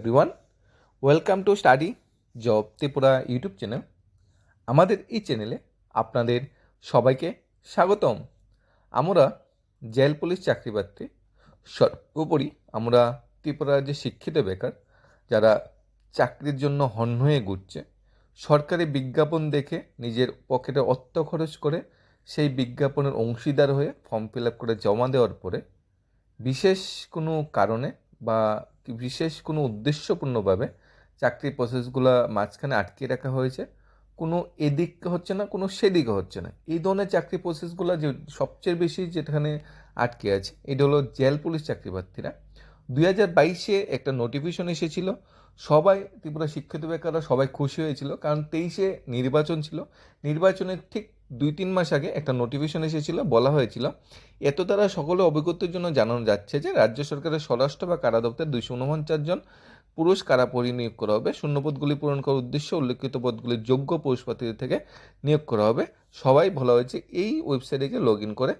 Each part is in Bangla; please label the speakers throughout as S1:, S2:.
S1: Everyone welcome to study job Tripura YouTube channel আমাদের এই চ্যানেলে আপনাদের সবাইকে স্বাগতম। আমরা জেল পুলিশ চাকরি প্রার্থী। সর্বোপরি আমরা ত্রিপুরার যে শিক্ষিত বেকার, যারা চাকরির জন্য হন্য হয়ে ঘুরছে, সরকারি বিজ্ঞাপন দেখে নিজের পকেটে অর্থ খরচ করে সেই বিজ্ঞাপনের অংশীদার হয়ে ফর্ম ফিল আপ করে জমা দেওয়ার পরে বিশেষ কোনো কারণে বা বিশেষ কোনো উদ্দেশ্যপূর্ণভাবে চাকরির প্রসেসগুলো মাঝখানে আটকে রাখা হয়েছে। কোনো এদিক হচ্ছে না, কোনো সেদিকে হচ্ছে না। এই ধরনের চাকরি প্রসেসগুলো যে সবচেয়ে বেশি যেখানে আটকে আছে, এটা হলো জেল পুলিশ চাকরি প্রার্থীরা দুই হাজার বাইশে একটা নোটিফিকেশন এসেছিল, সবাই ত্রিপুরা শিক্ষিত বেকাররা সবাই খুশি হয়েছিল, কারণ তেইশে নির্বাচন ছিল। নির্বাচনের ঠিক দুই তিন মাস আগে একটা নোটিফিকেশন এসেছিল, বলা হয়েছিল, এত দ্বারা সকলে অভিজ্ঞতার জন্য জানানো যাচ্ছে যে, রাজ্য সরকারের স্বরাষ্ট্র বা কারা দপ্তর দুইশো উনপঞ্চাশ জন পুরুষ কারা পরিনিয়োগ করা হবে। শূন্যপদগুলি পূরণ করার উদ্দেশ্যে উল্লেখিত পদগুলির যোগ্য পুরুষ থেকে নিয়োগ করা হবে। সবাই বলা হয়েছে এই ওয়েবসাইটে গিয়ে লগ ইন করে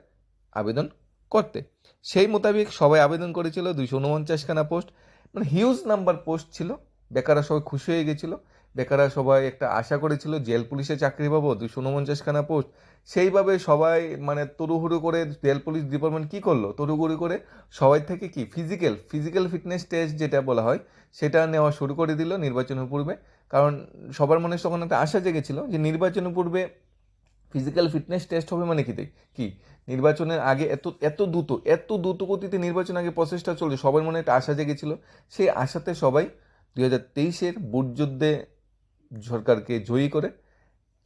S1: আবেদন করতে। সেই মোতাবেক সবাই আবেদন করেছিল, দুইশো উনপঞ্চাশখানা পোস্ট মানে হিউজ নাম্বার পোস্ট ছিল। বেকাররা সবাই খুশি হয়ে গেছিল। বেকাররা সবাই একটা আশা করেছিল, জেল পুলিশে চাকরি পাবো দুশো উনপঞ্চাশখানা পোস্ট। সেইভাবে সবাই মানে তরুহুড়ু করে জেল পুলিশ ডিপার্টমেন্ট কী করল? তরুগুড়ি করে সবাই থেকে কি? ফিজিক্যাল ফিজিক্যাল ফিটনেস টেস্ট যেটা বলা হয়, সেটা নেওয়া শুরু করে দিল নির্বাচনের পূর্বে। কারণ সবার মনে তখন একটা আশা জেগেছিল যে নির্বাচনের পূর্বে ফিজিক্যাল ফিটনেস টেস্ট হবে মানে কি কি? নির্বাচনের আগে এত এত দ্রুত এত দ্রুত গতিতে নির্বাচন আগে প্রচেষ্টা চলছে, সবার মনে একটা আশা জেগেছিল। সেই আশাতে সবাই দুই হাজার তেইশের বুট যুদ্ধে সরকারকে জয়ী করে।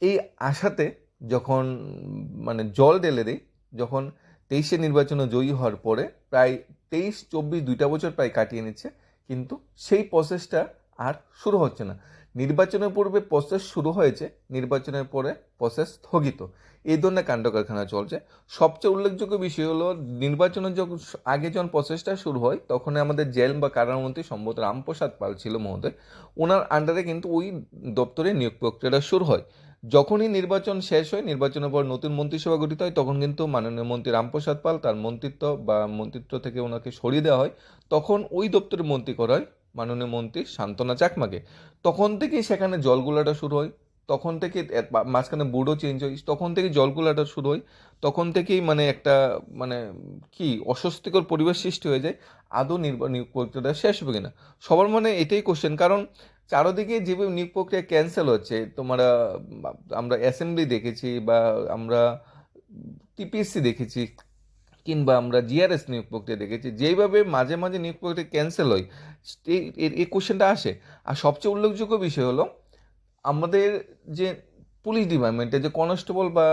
S1: এই আশাতে যখন মানে জল ঢেলে দেয় যখন তেইশে নির্বাচনে জয়ী হওয়ার পরে প্রায় তেইশ, চব্বিশ দুইটা বছর প্রায় কাটিয়ে নিচ্ছে, কিন্তু সেই প্রসেসটা আর শুরু হচ্ছে না। নির্বাচনের পূর্বে প্রসেস শুরু হয়েছে, নির্বাচনের পরে প্রসেস স্থগিত। এই ধরনের কাণ্ড কারখানা চলছে। সবচেয়ে উল্লেখযোগ্য বিষয় হলো, নির্বাচনের যখন আগে যখন প্রসেসটা শুরু হয় তখন আমাদের জেল বা কারামন্ত্রী সম্ভবত রামপ্রসাদ পাল ছিল মহোদয়। ওনার আন্ডারে কিন্তু ওই দপ্তরে নিয়োগ প্রক্রিয়াটা শুরু হয়। যখনই নির্বাচন শেষ হয়, নির্বাচনের পর নতুন মন্ত্রিসভা গঠিত হয়, তখন কিন্তু মাননীয় মন্ত্রী রামপ্রসাদ পাল তার মন্ত্রিত্ব বা মন্ত্রিত্ব থেকে ওনাকে সরিয়ে দেওয়া হয়। তখন ওই দপ্তরের মন্ত্রী করা হয় মাননীয় মন্ত্রী শান্তনা চাকমাকে তখন থেকেই সেখানে জলগুলাটা শুরু হয়। তখন থেকে মাঝখানে বুড়ো চেঞ্জ হয়। তখন থেকে জলগুলাটা শুরু হয়। তখন থেকেই মানে একটা মানে কি অস্বস্তিকর পরিবেশ সৃষ্টি হয়ে যায়। আদৌ নিয়োগ প্রক্রিয়াটা শেষ হবে কিনা? সবার মনে এটাই কোশ্চেন কারণ চারোদিকে যেভাবে নিয়োগ প্রক্রিয়া ক্যান্সেল হচ্ছে, তোমরা আমরা অ্যাসেম্বলি দেখেছি বা আমরা টিপিএসসি দেখেছি কিংবা আমরা জিআরএস নিয়োগ প্রক্রিয়া দেখেছি, যেইভাবে মাঝে মাঝে নিয়োগ প্রক্রিয়া ক্যান্সেল হয় এই কোশ্চেনটা আসে। আর সবচেয়ে উল্লেখযোগ্য বিষয় হলো, আমাদের যে পুলিশ ডিপার্টমেন্টে যে কনস্টেবল বা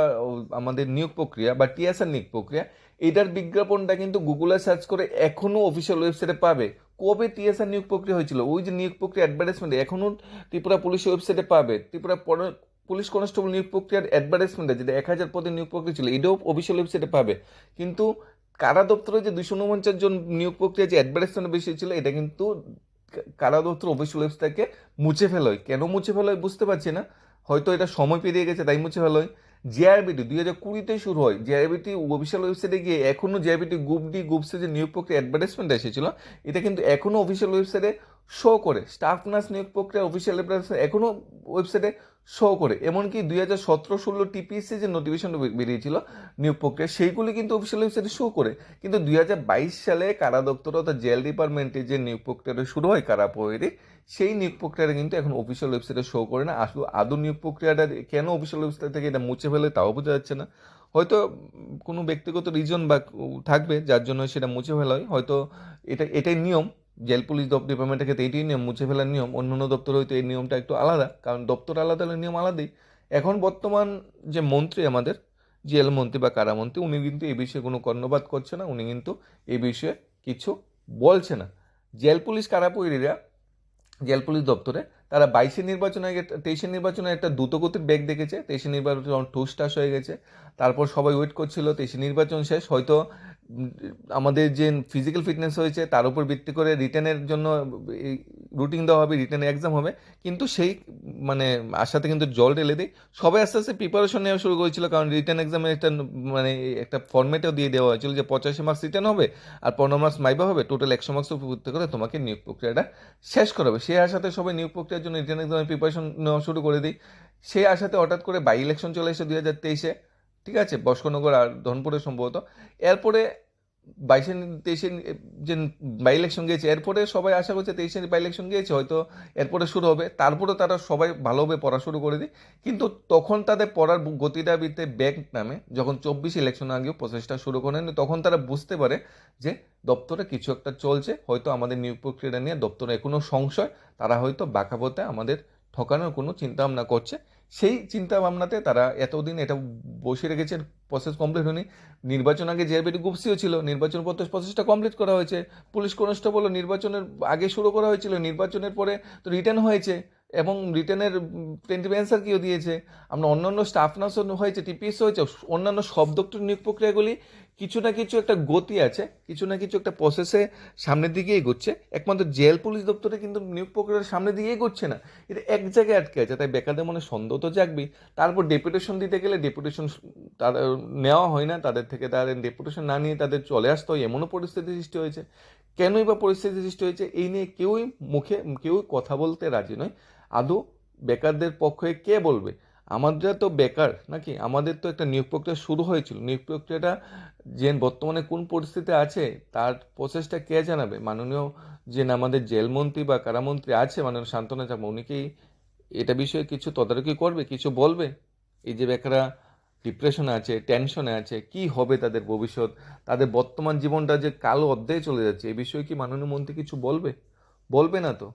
S1: আমাদের নিয়োগ প্রক্রিয়া বা টিএসআর নিয়োগ প্রক্রিয়া, এটার বিজ্ঞাপনটা কিন্তু গুগলে সার্চ করে এখনও অফিসিয়াল ওয়েবসাইটে পাবে। কবে টিএসআর নিয়োগ প্রক্রিয়া হয়েছিল? ওই যে নিয়োগ প্রক্রিয়া অ্যাডভার্টাইজমেন্ট এখনও ত্রিপুরা পুলিশ ওয়েবসাইটে পাবে। ত্রিপুরা পুলিশ কনস্টেবল নিয়োগ প্রক্রিয়ার অ্যাডভার্টাইজমেন্টে যেটা এক হাজার পদে নিয়োগ প্রক্রিয়া ছিল, এটাও অফিসিয়াল ওয়েবসাইটে পাবে। কিন্তু কারা দপ্তরে যে দুশো উনপঞ্চাশ জন নিয়োগ প্রক্রিয়া যে অ্যাডভার্টাইজমেন্ট বেশি ছিল, এটা কিন্তু কারা দপ্তর অফিসিয়াল ওয়েবসাইটকে মুছে ফেলোয়। কেন মুছে ফেলোয় বুঝতে পারছি না। হয়তো এটা সময় পেরিয়ে গেছে, তাই মুছে ফেলোয়। জেআরবিটি দুই হাজার কুড়িতে শুরু হয়। জেআরবিটি অফিসিয়াল ওয়েবসাইটে গিয়ে এখনও JRBT group D group C যে নিয়োগ প্রক্রিয়া অ্যাডভার্টাইজমেন্ট এসেছিল, এটা কিন্তু এখনও অফিসিয়াল ওয়েবসাইটে শো করে। স্টাফ নার্স নিয়োগ প্রক্রিয়া অফিসিয়াল এখনও ওয়েবসাইটে শো করে। এমনকি দুই হাজার সতেরো ষোলো টিপিএসসি যে নোটিফিকেশন বেরিয়েছিল নিয়োগ প্রক্রিয়া, সেইগুলি কিন্তু অফিসিয়াল ওয়েবসাইটে শো করে। কিন্তু দুই হাজার বাইশ সালে কারা দপ্তর অর্থাৎ জেল ডিপার্টমেন্টে যে নিয়োগ প্রক্রিয়াটা শুরু হয়, কারা পয়েরে সেই নিয়োগ প্রক্রিয়াটা কিন্তু এখন অফিসিয়াল ওয়েবসাইটে শো করে না। আসলে আদৌ নিয়োগ প্রক্রিয়াটা কেন অফিসিয়াল ওয়েবসাইট থেকে এটা মুছে ফেলে তাও বোঝা যাচ্ছে না। হয়তো কোনো ব্যক্তিগত রিজন বা থাকবে যার জন্য সেটা মুছে ফেলা হয়। হয়তো এটা, এটাই নিয়ম। জেল, পুলিশ ডিপার্টমেন্টের ক্ষেত্রে এটাই নিয়ম, মুছে ফেলার নিয়ম অন্য অন্য দপ্তর হয়তো এই নিয়মটা একটু আলাদা, কারণ দপ্তর আলাদা হলে নিয়ম আলাদাই। এখন বর্তমান যে মন্ত্রী আমাদের, জেল মন্ত্রী বা কারামন্ত্রী উনি কিন্তু এই বিষয়ে কোনো কর্ণপাত করছে না, উনি কিন্তু এই বিষয়ে কিছু বলছে না। জেল, পুলিশ কারাপৈরীরা জেল, পুলিশ দপ্তরে। তারা বাইশের নির্বাচনে আগে তেইশের নির্বাচনে একটা দ্রুতগতির ব্যাগ দেখেছে তেইশের নির্বাচন টাস হয়ে গেছে, তারপর সবাই ওয়েট করছিল তেইশের নির্বাচন শেষ, হয়তো আমাদের যে ফিজিক্যাল ফিটনেস হয়েছে, তার উপর ভিত্তি করে রিটার্নের জন্য রুটিন দেওয়া হবে রিটার্নের এক্সাম হবে। কিন্তু সেই মানে আশাতে কিন্তু জল ঢেলে দিই। সবাই আস্তে আস্তে প্রিপারেশন নেওয়া শুরু করেছিল, কারণ রিটার্ন এক্সামে একটা মানে একটা ফর্মেটও দিয়ে দেওয়া হয়েছিল যে পঁচাশি মার্কস রিটার্ন হবে আর পনেরো মার্কস মাইবা হবে। টোটাল একশো মার্কস উপর ভিত্তি করে তোমাকে নিয়োগ প্রক্রিয়াটা শেষ করা হবে সেই আশাতে সবাই নিয়োগ প্রক্রিয়ার জন্য রিটার্ন এক্সামের প্রিপারেশন নেওয়া শুরু করে দিই। সেই আশাতে হঠাৎ করে বাই ইলেকশন চলে এসে দু হাজার তেইশে। ঠিক আছে বস্কনগর আর ধনপুরে সম্ভবত। এরপরে বাইশে তেইশে যে বাই ইলেকশন গিয়েছে, এরপরে সবাই আশা করছে তেইশে বাই ইলেকশন গিয়েছে, হয়তো এরপরে শুরু হবে। তারপরে তারা সবাই ভালোভাবে পড়া শুরু করে দিই। কিন্তু তখন তাদের পড়ার গতিটা বিতে ব্যাক নামে যখন চব্বিশ ইলেকশন আগেও প্রসেসটা শুরু করেন তখন তারা বুঝতে পারে যে দপ্তরে কিছু একটা চলছে, হয়তো আমাদের নিয়োগ প্রক্রিয়াটা নিয়ে দপ্তরে কোনো সংশয়, তারা হয়তো বাঁকা পথে আমাদের ঠকানোর কোনো চিন্তা ভাবনা করছে। সেই চিন্তা ভাবনাতে তারা এতদিন এটা বসে রেখেছেন প্রসেস কমপ্লিট হয়নি। নির্বাচন আগে যে বেটি গুপসিও ছিল, নির্বাচন প্রসেসটা কমপ্লিট করা হয়েছে। পুলিশ কনস্টেবল নির্বাচনের আগে শুরু করা হয়েছিল, নির্বাচনের পরে তো রিটার্ন হয়েছে এবং রিটার্নের টেন্টিভ অ্যান্সার কিও দিয়েছে। আমরা অন্যান্য স্টাফ নার্সও হয়েছে টিপিএস হয়েছে, অন্যান্য সব দপ্তর নিয়োগ প্রক্রিয়াগুলি কিছু না কিছু একটা গতি আছে, কিছু না কিছু একটা প্রসেসে সামনের দিকে এগোচ্ছে। একমাত্র জেল পুলিশ দপ্তরে কিন্তু নিয়োগ প্রক্রিয়ার সামনের দিকে এগোচ্ছে না। এটা এক জায়গায় আটকে আছে, তাই বেকারদের মনে সন্দেহ তো জাগবেই। তারপর ডেপুটেশন দিতে গেলে ডেপুটেশন তার, নেওয়া হয় না, তাদের থেকে তাদের ডেপুটেশন না নিয়ে তাদের চলে আসতে হয়, এমনও পরিস্থিতি সৃষ্টি হয়েছে। কেনই বা পরিস্থিতি সৃষ্টি হয়েছে, এই নিয়ে কেউই মুখে, কেউই কথা বলতে রাজি নয়। আদৌ বেকারদের পক্ষে কে বলবে? আমাদের তো বেকার নাকি? আমাদের তো একটা নিয়োগ প্রক্রিয়া শুরু হয়েছিল। নিয়োগ প্রক্রিয়াটা যে বর্তমানে কোন পরিস্থিতি আছে, তার প্রসেসটা কে জানাবে? মাননীয় যে আমাদের জেলমন্ত্রী বা কারামন্ত্রী আছে, মাননীয় শান্তনা চাপা উনি কি এটা বিষয়ে কিছু তদারকি করবে, কিছু বলবে? এই যে বেকাররা ডিপ্রেশনে আছে টেনশনে আছে, কি হবে তাদের ভবিষ্যৎ? তাদের বর্তমান জীবনটা যে কালো অধ্যায়ে চলে যাচ্ছে এই বিষয়ে কি মাননীয় মন্ত্রী কিছু বলবে? বলবে না তো?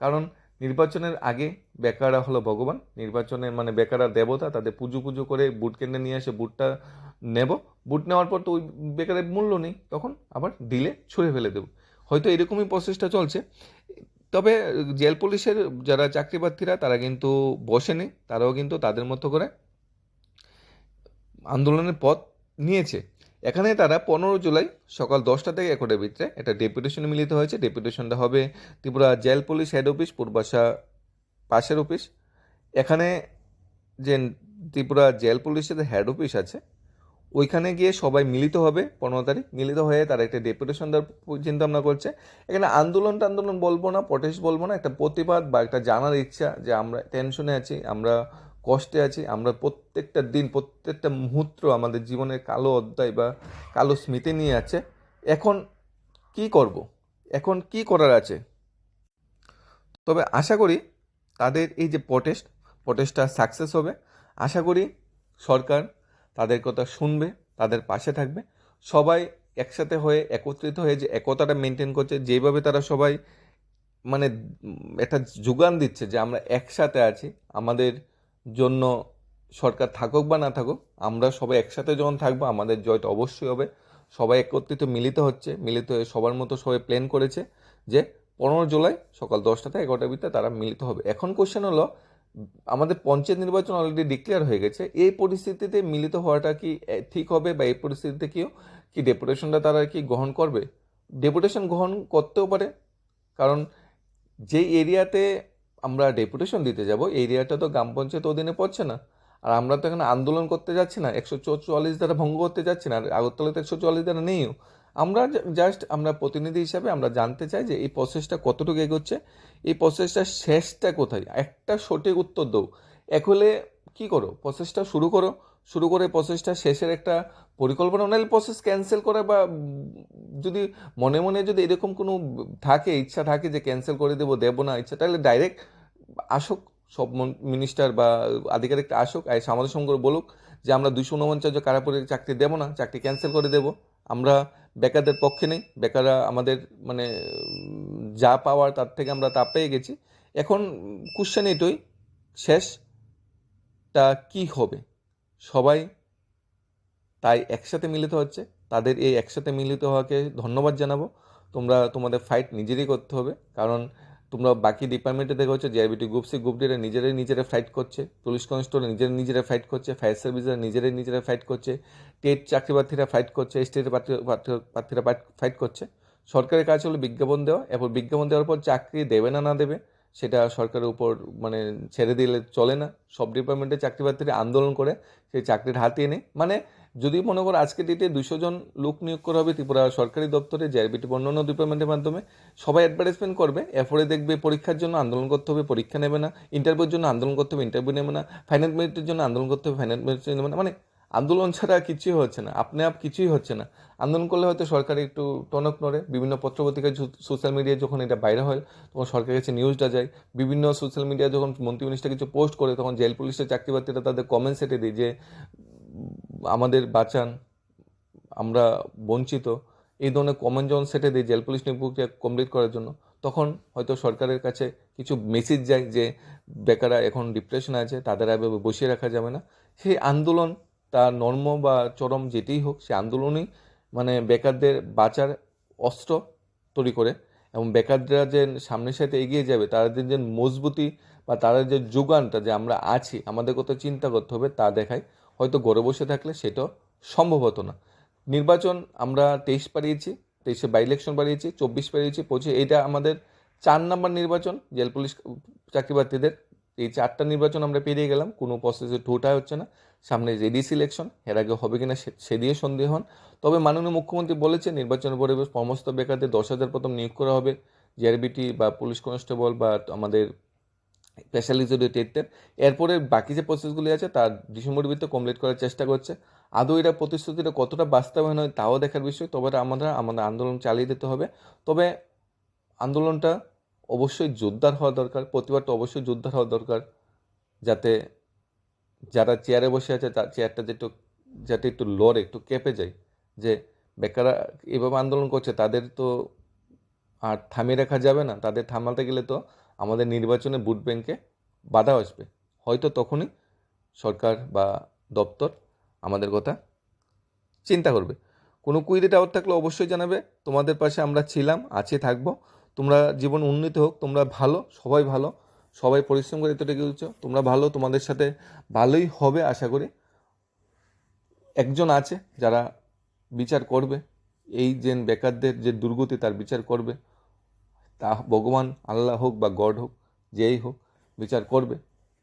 S1: কারণ নির্বাচনের আগে বেকাররা হলো ভগবান। নির্বাচনের মানে বেকাররা দেবতা, তাদের পুজো পুজো করে বুট কেন্দ্রে নিয়ে এসে বুটটা নেব। বুট নেওয়ার পর তো ওই বেকারের মূল্য নেই। তখন আবার দিলে ছুঁড়ে ফেলে দেবো। হয়তো এরকমই প্রসেসটা চলছে। তবে জেল পুলিশের যারা চাকরি প্রার্থীরা তারা কিন্তু বসেনি। তারাও কিন্তু তাদের মতো করে আন্দোলনের পথ নিয়েছে। এখানে তারা পনেরো জুলাই সকাল দশটা থেকে একটা ভিতরে একটা ডেপুটেশনে মিলিত হয়েছে। ডেপুটেশনটা হবে Tripura jail police head office, Purbasha পাশের অফিস। এখানে যে ত্রিপুরা জেল পুলিশের হেড অফিস আছে, ওইখানে গিয়ে সবাই মিলিত হবে পনেরো তারিখ। মিলিত হয়ে তারা একটা ডেপুটেশন দেওয়ার চিন্তা ভাবনা করছে। এখানে আন্দোলন টান্দোলন বলব না, প্রটেস্ট বলব না, একটা প্রতিবাদ বা একটা জানার ইচ্ছা যে আমরা টেনশনে আছি, আমরা কষ্টে আছি, আমরা প্রত্যেকটা দিন, প্রত্যেকটা মুহূর্ত আমাদের জীবনের কালো অধ্যায় বা কালো স্মৃতি নিয়ে আছে। এখন কি করব? এখন কি করার আছে? তবে আশা করি তাদের এই যে প্রটেস্ট প্রটেস্টটা সাকসেস হবে। আশা করি সরকার তাদের কথা শুনবে, তাদের পাশে থাকবে। সবাই একসাথে হয়ে একত্রিত হয়ে যে একতাটা মেনটেন করছে, যেভাবে তারা সবাই মানে একটা যোগান দিচ্ছে যে আমরা একসাথে আছি, আমাদের জন্য সরকার থাকুক বা না থাকুক, আমরা সবাই একসাথে যখন থাকব, আমাদের জয়টা অবশ্যই হবে। সবাই একত্রিত, মিলিত হচ্ছে, মিলিত হয়ে সবার মতো সবাই প্ল্যান করেছে যে পনেরো জুলাই সকাল দশটা থেকে এগারোটার ভিতরে তারা মিলিত হবে। এখন কোশ্চেন হলো, আমাদের পঞ্চায়েত নির্বাচন অলরেডি ডিক্লেয়ার হয়ে গেছে, এই পরিস্থিতিতে মিলিত হওয়াটা কি ঠিক হবে বা এই পরিস্থিতিতে কেউ কি ডেপুটেশনটা তারা কি গ্রহণ করবে? ডেপুটেশন গ্রহণ করতেও পারে, কারণ যেই এরিয়াতে আমরা ডেপুটেশন দিতে যাব, এরিয়াটা তো গ্রাম পঞ্চায়েত অধীনে পড়ছে না। আর আমরা তো এখানে আন্দোলন করতে যাচ্ছি না, একশো চুয়াল্লিশ দ্বারা ভঙ্গ করতে যাচ্ছি না, আর আগরতলাতে একশো চুয়াল্লিশ দ্বারা নেইও। আমরা জাস্ট আমরা প্রতিনিধি হিসাবে আমরা জানতে চাই যে এই প্রসেসটা কতটুকু এগোচ্ছে, এই প্রসেসটা শেষটা কোথায়? একটা সঠিক উত্তর দাও। এক হলে কী করো? প্রসেসটা শুরু করো। শুরু করে প্রসেসটা শেষের একটা পরিকল্পনা, নাহলে প্রসেস ক্যান্সেল করা বা যদি মনে মনে যদি এরকম কোনো থাকে, ইচ্ছা থাকে যে ক্যান্সেল করে দেবো দেবো না ইচ্ছা, তাহলে ডাইরেক্ট আসুক, সব মিনিস্টার বা আধিকারিকটা আসুক আর সামাজিক সংঘ বলুক যে আমরা দুশো উনপঞ্চাশ কারাপুরে চাকরি দেবো না, চাকরি ক্যান্সেল করে দেবো। আমরা বেকারদের পক্ষে নেই, বেকাররা আমাদের মানে যা পাওয়ার তার থেকে আমরা তা পেয়ে গেছি। এখন কোশ্চেন এটাই, শেষটা কি হবে? সবাই তাই একসাথে মিলিত হচ্ছে। তাদের এই একসাথে মিলিত হওয়াকে ধন্যবাদ জানাব। তোমরা তোমাদের ফাইট নিজেরই করতে হবে। কারণ তোমরা বাকি ডিপার্টমেন্টে দেখা হচ্ছে জিআরবিটি গ্রুপ সি গ্রুপ ডিরা নিজেরাই নিজেরা ফাইট করছে। পুলিশ কনস্টেবল নিজেরা নিজেরা ফাইট করছে। ফায়ার সার্ভিসরা নিজেরাই নিজেরা ফাইট করছে। টেট চাকরি প্রার্থীরা ফাইট করছে। স্টেটের প্রার্থীরা ফাইট করছে। সরকারের কাজ হলো বিজ্ঞাপন দেওয়া। এরপর বিজ্ঞাপন দেওয়ার পর চাকরি দেবে না না দেবে। সেটা সরকারের উপর মানে ছেড়ে দিলে চলে না। সব ডিপার্টমেন্টে চাকরি প্রার্থীরা আন্দোলন করে সেই চাকরির হাতিয়ে নেই মানে যদি মনে করো আজকের ডেটে দুশো জন লোক নিয়োগ করা হবে ত্রিপুরা সরকারি দপ্তরে জেআরবিটি অন্যান্য ডিপার্টমেন্টের মাধ্যমে, সবাই অ্যাডভার্টাইজমেন্ট করবে। এরপরে দেখবে পরীক্ষার জন্য আন্দোলন করতে হবে, পরীক্ষা নেবে না। ইন্টারভিউর জন্য আন্দোলন করতে হবে ইন্টারভিউ নেবে না। ফাইনাল মেরিটের জন্য আন্দোলন করতে হবে ফাইনাল মেরিট নেবে না মানে আন্দোলন ছাড়া কিছুই হচ্ছে না। আপনি আপ কিছুই হচ্ছে না। আন্দোলন করলে হয়তো সরকার একটু টনক নড়ে। বিভিন্ন পত্রপত্রিকায় সোশ্যাল মিডিয়ায় যখন এটা বাইরে হয়, তখন সরকারের কাছে নিউজটা যায়। বিভিন্ন সোশ্যাল মিডিয়া যখন মন্ত্রী মিনিস্টার কিছু পোস্ট করে, তখন জেল পুলিশের চাকরি প্রার্থীরা তাদের কমেন্ট সেটে দিই যে, আমাদের বাঁচান, আমরা বঞ্চিত। এই ধরনের কমেন্ট যখন সেটে দিই জেল পুলিশ নিয়োগ প্রক্রিয়া কমপ্লিট করার জন্য, তখন হয়তো সরকারের কাছে কিছু মেসেজ যায় যে, বেকাররা এখন ডিপ্রেশনে আছে, তাদের বসিয়ে রাখা যাবে না। সেই আন্দোলন তা নর্ম বা চরম যেতেই হোক, সে আন্দোলনই মানে বেকারদের বাঁচার অস্ত্র তৈরি করে এবং বেকাররা যে সামনের সাথে এগিয়ে যাবে তাদের যে মজবুতি বা তাদের যে যোগানটা যে আমরা আছি, আমাদের কত চিন্তা করতে হবে তা দেখায় হয়তো ঘরে বসে থাকলে সেটা সম্ভব হতো না। নির্বাচন আমরা তেইশ পারিয়েছি, তেইশে বাই ইলেকশন বাড়িয়েছি চব্বিশ পারিয়েছি, পঁচিশ, এটা আমাদের চার নাম্বার নির্বাচন, জেল পুলিশ চাকরি প্রার্থীদের এই চারটা নির্বাচন আমরা পেরিয়ে গেলাম, কোনো প্রসেসে ঠোঁটা হচ্ছে না। সামনে রেডিস সিলেকশন এর আগে হবে কিনা সে- দিয়ে সন্দেহ হন। তবে মাননীয় মুখ্যমন্ত্রী বলেছেন, নির্বাচনের পরিবেশ সমস্ত বেকারদের দশ হাজার প্রথম নিয়োগ করা হবে। জিআরবিটি বা পুলিশ কনস্টেবল বা আমাদের স্পেশালিস্ট টেটদের। এরপরে বাকি যে প্রসেসগুলি আছে তার ডিসেম্বরের ভিতরে কমপ্লিট করার চেষ্টা করছে। আদৌ এরা প্রতিশ্রুতিটা কতটা বাস্তবায়ন হয়, তাও দেখার বিষয়। তবে আমরা আমাদের আন্দোলন চালিয়ে দিতে হবে। তবে আন্দোলনটা অবশ্যই জোরদার হওয়া দরকার প্রতিবাদটা অবশ্যই জোরদার হওয়া দরকার, যাতে যারা চেয়ারে বসে আছে, তার চেয়ারটা যে একটু, যাতে একটু লড়ে, একটু কেঁপে যায়, যে বেকাররা এভাবে আন্দোলন করছে, তাদের তো আর থামিয়ে রাখা যাবে না, তাদের থামাতে গেলে তো আমাদের নির্বাচনে ভোট ব্যাংকে বাধা আসবে। হয়তো তখনই সরকার বা দপ্তর আমাদের কথা চিন্তা করবে। কোনো কুইরি টাওয়ার থাকলে অবশ্যই জানাবে, তোমাদের পাশে আমরা ছিলাম, আছি, থাকব। তোমরা জীবন উন্নীত হোক, তোমরা ভালো, সবাই ভালো, সবাই পরিশ্রম করে এতটা গেছো তোমরা ভালো, তোমাদের সাথে ভালোই হবে আশা করি। একজন আছে যারা বিচার করবে, এই যে বেকারদের যে দুর্গতি তার বিচার করবে। তা ভগবান, আল্লাহ হোক বা গড হোক, যেই হোক, বিচার করবে।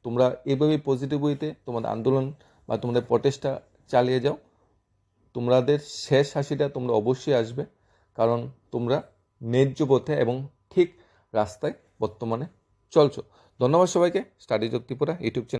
S1: তোমরা এভাবেই পজিটিভ ওয়েতে তোমাদের আন্দোলন বা তোমাদের প্রটেস্টটা চালিয়ে যাও। তোমাদের শেষ হাসিটা তোমরা অবশ্যই আসবে, কারণ তোমরা ন্যায্য পথে এবং ঠিক রাস্তায় বর্তমানে চলছ। ধন্যবাদ সবাইকে। Study যুক্তিপুরা YouTube channel